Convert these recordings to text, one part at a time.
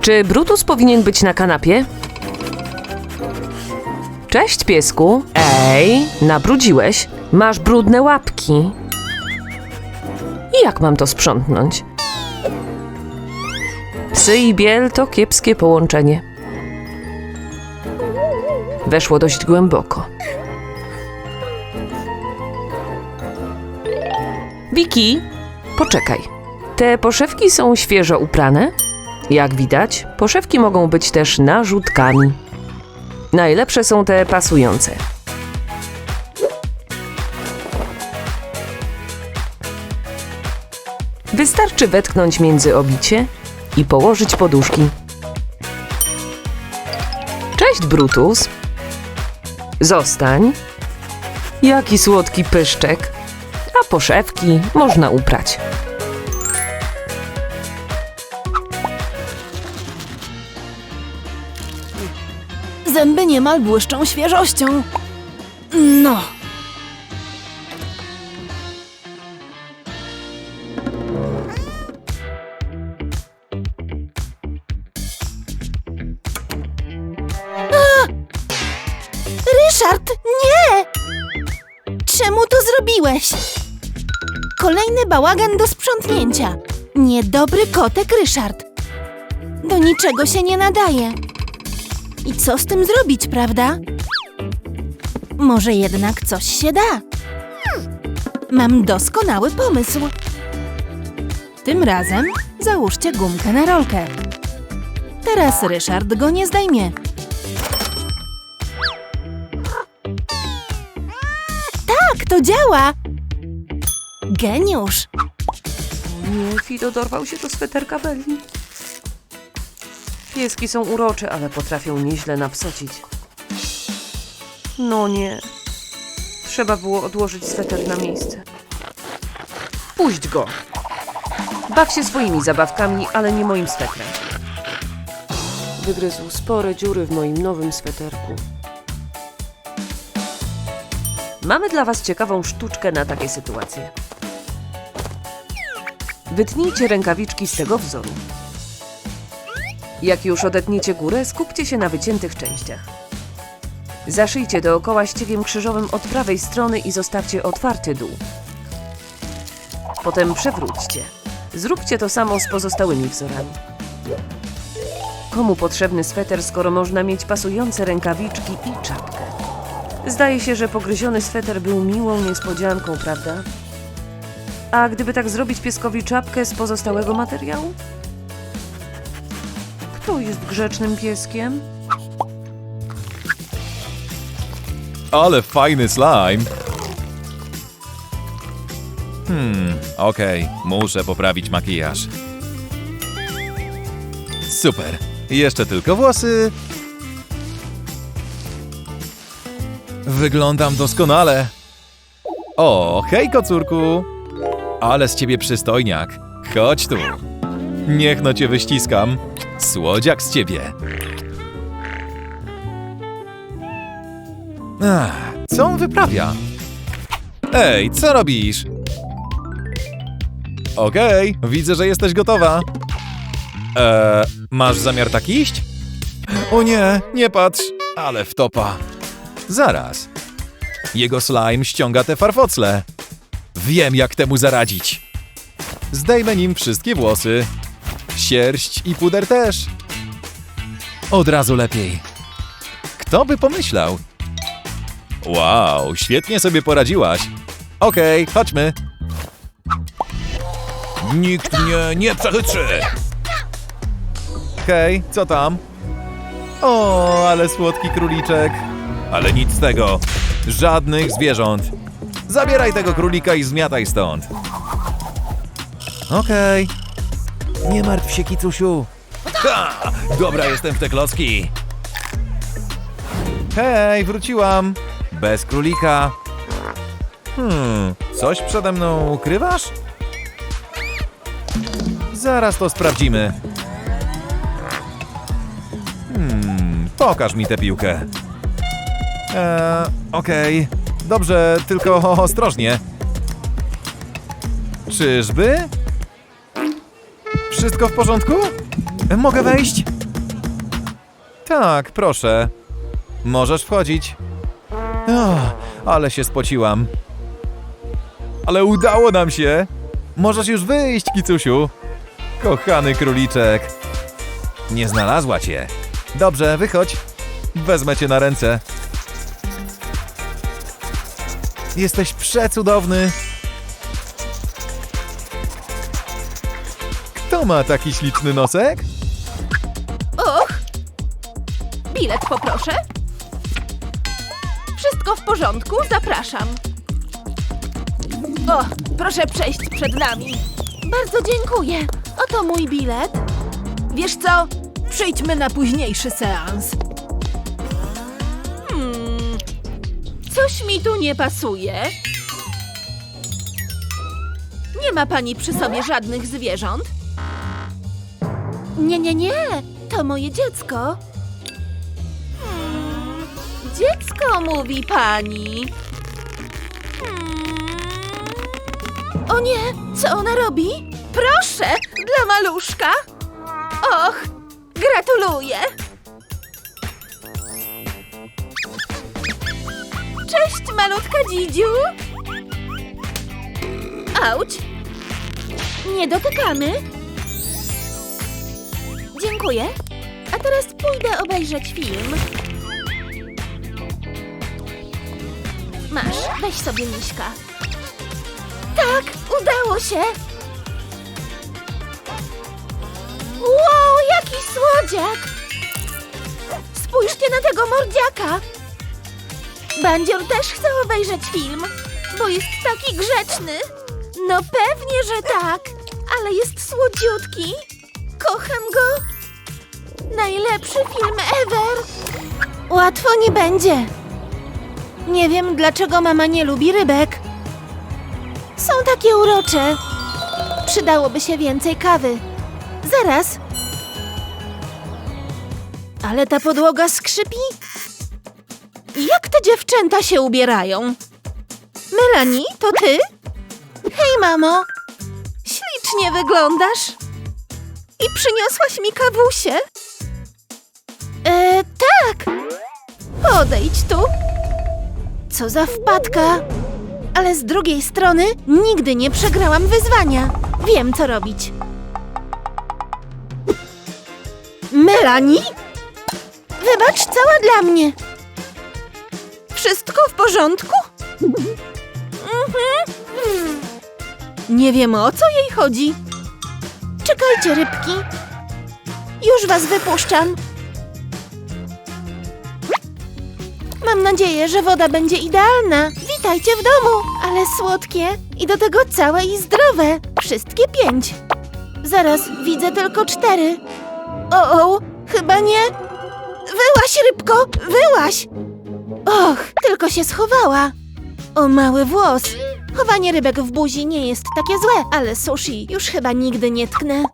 Czy Brutus powinien być na kanapie? Cześć, piesku. Ej, nabrudziłeś. Masz brudne łapki. I jak mam to sprzątnąć? Psy i biel to kiepskie połączenie. Weszło dość głęboko. Wiki, poczekaj. Te poszewki są świeżo uprane? Jak widać, poszewki mogą być też narzutkami. Najlepsze są te pasujące. Wystarczy wetknąć między obicie i położyć poduszki. Cześć, Brutus. Zostań. Jaki słodki pyszczek. A poszewki można uprać. Zęby niemal błyszczą świeżością. No. Ryszard, nie! Czemu to zrobiłeś? Kolejny bałagan do sprzątnięcia. Niedobry kotek Ryszard. Do niczego się nie nadaje. I co z tym zrobić, prawda? Może jednak coś się da. Mam doskonały pomysł. Tym razem załóżcie gumkę na rolkę. Teraz Ryszard go nie zdejmie. Tak, to działa! Geniusz! Nie, Fido dorwał się do sweterka Belli. Pieski są urocze, ale potrafią nieźle napsocić. No nie. Trzeba było odłożyć sweter na miejsce. Puść go. Baw się swoimi zabawkami, ale nie moim swetrem. Wygryzł spore dziury w moim nowym sweterku. Mamy dla Was ciekawą sztuczkę na takie sytuacje. Wytnijcie rękawiczki z tego wzoru. Jak już odetniecie górę, skupcie się na wyciętych częściach. Zaszyjcie dookoła ściegiem krzyżowym od prawej strony i zostawcie otwarty dół. Potem przewróćcie. Zróbcie to samo z pozostałymi wzorami. Komu potrzebny sweter, skoro można mieć pasujące rękawiczki i czapkę? Zdaje się, że pogryziony sweter był miłą niespodzianką, prawda? A gdyby tak zrobić pieskowi czapkę z pozostałego materiału? Kto jest grzecznym pieskiem? Ale fajny slime. Hmm, okej, muszę poprawić makijaż. Super. Jeszcze tylko włosy. Wyglądam doskonale. O, hej kocurku. Ale z ciebie przystojniak. Chodź tu. Niech no cię wyściskam. Słodziak z ciebie. Ach, co on wyprawia? Ej, co robisz? Okej, widzę, że jesteś gotowa. Eee, masz zamiar tak iść? O nie, nie patrz, ale wtopa. Zaraz. Jego slime ściąga te farfocle. Wiem, jak temu zaradzić. Zdejmę nim wszystkie włosy. Sierść i puder też. Od razu lepiej. Kto by pomyślał? Wow, świetnie sobie poradziłaś. Okej, chodźmy. Nikt mnie nie przechytrzy. Hej, co tam? O, ale słodki króliczek. Ale nic z tego. Żadnych zwierząt. Zabieraj tego królika i zmiataj stąd. Okej. Nie martw się, kicusiu. Ha! Dobra, jestem w te klocki. Hej, wróciłam. Bez królika. Hmm, coś przede mną ukrywasz? Zaraz to sprawdzimy. Hmm, pokaż mi tę piłkę. Eee, okej. Dobrze, tylko ostrożnie. Czyżby? Wszystko w porządku? Mogę wejść? Tak, proszę. Możesz wchodzić. O, ale się spociłam. Ale udało nam się. Możesz już wyjść, kicusiu. Kochany króliczek. Nie znalazła cię. Dobrze, wychodź. Wezmę cię na ręce. Jesteś przecudowny. Ma taki śliczny nosek? Och! Bilet poproszę. Wszystko w porządku, zapraszam. O, proszę przejść przed nami. Bardzo dziękuję. Oto mój bilet. Wiesz co? Przejdźmy na późniejszy seans. Hmm, coś mi tu nie pasuje. Nie ma pani przy sobie żadnych zwierząt? Nie, nie, nie. To moje dziecko. Dziecko, mówi pani. O nie, co ona robi? Proszę, dla maluszka. Och, gratuluję. Cześć, malutka dzidziu. Auć. Nie dotykamy. Dziękuję. A teraz pójdę obejrzeć film. Masz, weź sobie miśka. Tak, udało się. Wow, jaki słodziak! Spójrzcie na tego mordziaka. Bandzior też chce obejrzeć film, bo jest taki grzeczny. No pewnie, że tak, ale jest słodziutki. Kocham go. Najlepszy film ever! Łatwo nie będzie. Nie wiem, dlaczego mama nie lubi rybek. Są takie urocze. Przydałoby się więcej kawy. Zaraz. Ale ta podłoga skrzypi? Jak te dziewczęta się ubierają? Melanie, to ty? Hej, mamo. Ślicznie wyglądasz. I przyniosłaś mi kawusie? Tak. Podejdź tu. Co za wpadka. Ale z drugiej strony nigdy nie przegrałam wyzwania. Wiem, co robić. Melanie? Wybacz, cała dla mnie. Wszystko w porządku? Mhm. Nie wiem, o co jej chodzi. Czekajcie, rybki. Już was wypuszczam. Mam nadzieję, że woda będzie idealna. Witajcie w domu, ale słodkie i do tego całe i zdrowe. Wszystkie pięć. Zaraz, widzę tylko cztery. O, o, chyba nie. Wyłaś, rybko, wyłaś! Och, tylko się schowała. O, mały włos. Chowanie rybek w buzi nie jest takie złe, ale sushi już chyba nigdy nie tknę.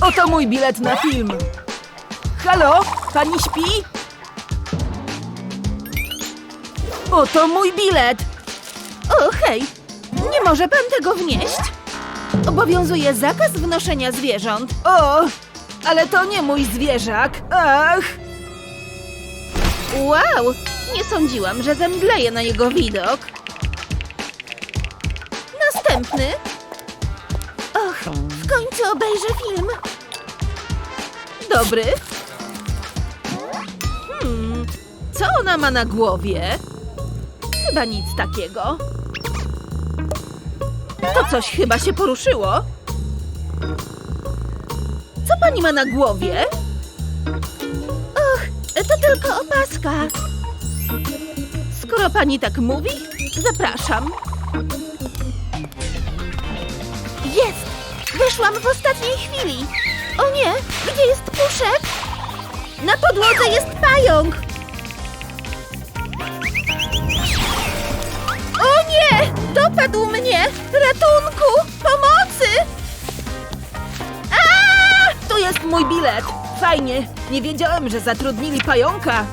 Oto mój bilet na film. Halo, pani śpi? Oto mój bilet. O, hej! Nie może pan tego wnieść? Obowiązuje zakaz wnoszenia zwierząt. O, ale to nie mój zwierzak. Ach, Wow! Nie sądziłam, że zemdleję na jego widok. Następny. Och, w końcu obejrzę film. dobry. Hmm, co ona ma na głowie? Chyba nic takiego. To coś chyba się poruszyło. Co pani ma na głowie? Och, to tylko opaska. Skoro pani tak mówi, zapraszam. Jest! Wyszłam w ostatniej chwili. O nie, gdzie jest puszek? Na podłodze jest pająk. Dopadł mnie! Ratunku! Pomocy! Tu jest mój bilet. Fajnie. Nie wiedziałem, że zatrudnili pająka.